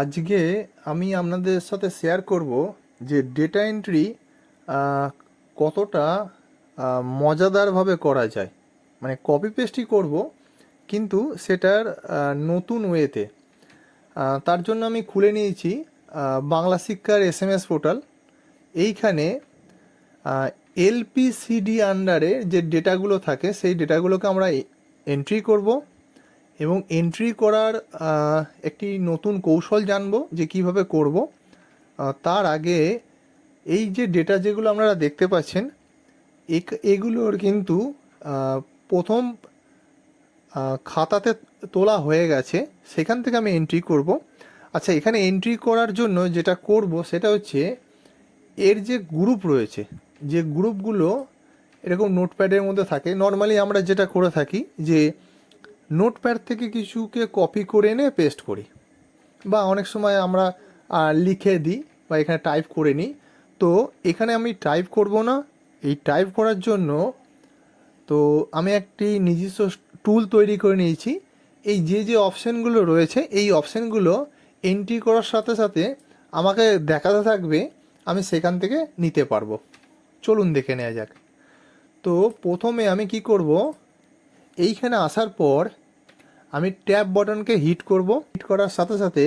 আজকে আমি আপনাদের সাথে শেয়ার করব যে ডেটা এন্ট্রি কতটা মজাদারভাবে করা যায়। মানে কপি পেস্টই করব, কিন্তু সেটার নতুন ওয়েতে তার জন্য আমি খুলে নিয়েছি বাংলা শিক্ষার এস এম এস পোর্টাল এইখানে এলপিসিডি আন্ডারে যে ডেটাগুলো থাকে, সেই ডেটাগুলোকে আমরা এন্ট্রি করব। এবং এন্ট্রি করার একটি নতুন কৌশল জানব যে কীভাবে করব। তার আগে এই যে ডেটা যেগুলো আপনারা দেখতে পাচ্ছেন এগুলোর কিন্তু প্রথম খাতাতে তোলা হয়ে গেছে। সেখান থেকে আমি এন্ট্রি করব। আচ্ছা এখানে এন্ট্রি করার জন্য যেটা করব সেটা হচ্ছে, এর যে গ্রুপ রয়েছে, যে গ্রুপগুলো এরকম নোটপ্যাডের মধ্যে থাকে। নর্মালি আমরা যেটা করে থাকি যে নোটপ্যাড থেকে কিছুকে কপি করে এনে পেস্ট করি। বা অনেক সময় আমরা লিখে দিই বা এখানে টাইপ করে নিই। তো এখানে আমি টাইপ করব না। এই টাইপ করার জন্য তো আমি একটি নিজস্ব টুল তৈরি করে নিয়েছি। এই যে যে অপশানগুলো রয়েছে, এই অপশানগুলো এন্ট্রি করার সাথে সাথে আমাকে দেখাতে থাকবে, আমি সেখান থেকে নিতে পারব। চলুন দেখে নেওয়া যাক। তো প্রথমে আমি কি করব? এইখানে আসার পর আমি ট্যাব বাটনকে হিট করব। হিট করার সাথে সাথে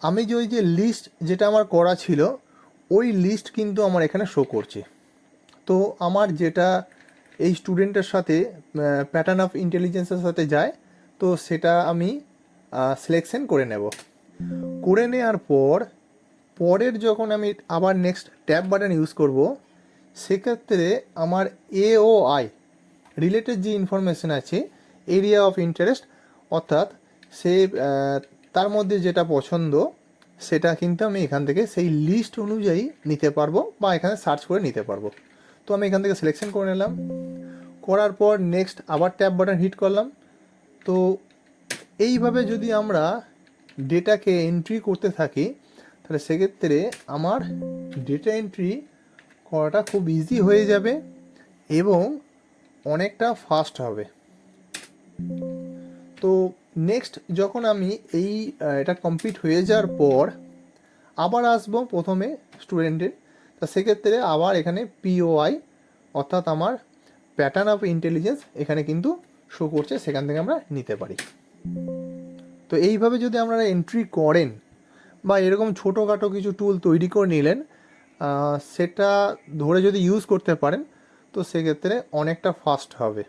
আমি যে ওই যে লিস্ট যেটা আমার করা ছিল, ওই লিস্ট কিন্তু আমার এখানে শো করছে। তো আমার যেটা এই স্টুডেন্টের সাথে প্যাটার্ন অফ ইন্টেলিজেন্সের সাথে যায়, তো সেটা আমি সিলেকশন করে নেব। করে নেওয়ার পর, পরের যখন আমি আবার নেক্সট ট্যাব বাটন ইউজ করব, সেক্ষেত্রে আমার এ ও আই রিলেটেড যে ইনফরমেশন আছে এরিয়া অফ ইন্টারেস্ট অর্থাৎ সে তার মধ্যে যেটা পছন্দ, সেটা কিন্তু আমি এখান থেকে সেই লিস্ট অনুযায়ী নিতে পারব বা এখানে সার্চ করে নিতে পারব। তো আমি এখান থেকে সিলেকশন করে নিলাম। করার পর নেক্সট আবার ট্যাব বাটন হিট করলাম। তো এইভাবে যদি আমরা ডেটাকে এন্ট্রি করতে থাকি, তাহলে সেক্ষেত্রে আমার ডেটা এন্ট্রি করাটা খুব ইজি হয়ে যাবে এবং অনেকটা ফাস্ট হবে। তো নেক্সট যখন আমি এই এটা কমপ্লিট হয়ে যাওয়ার পর আবার আসব প্রথমে স্টুডেন্টের তা সেক্ষেত্রে আবার এখানে পিওআই অর্থাৎ আমার প্যাটার্ন অফ ইন্টেলিজেন্স এখানে কিন্তু শো করছে, সেখান থেকে আমরা নিতে পারি। তো এইভাবে যদি আপনারা এন্ট্রি করেন বা এরকম ছোটোখাটো কিছু টুল তৈরি করে নিলেন সেটা ধরে যদি ইউজ করতে পারেন তো সেক্ষেত্রে অনেকটা ফাস্ট হবে।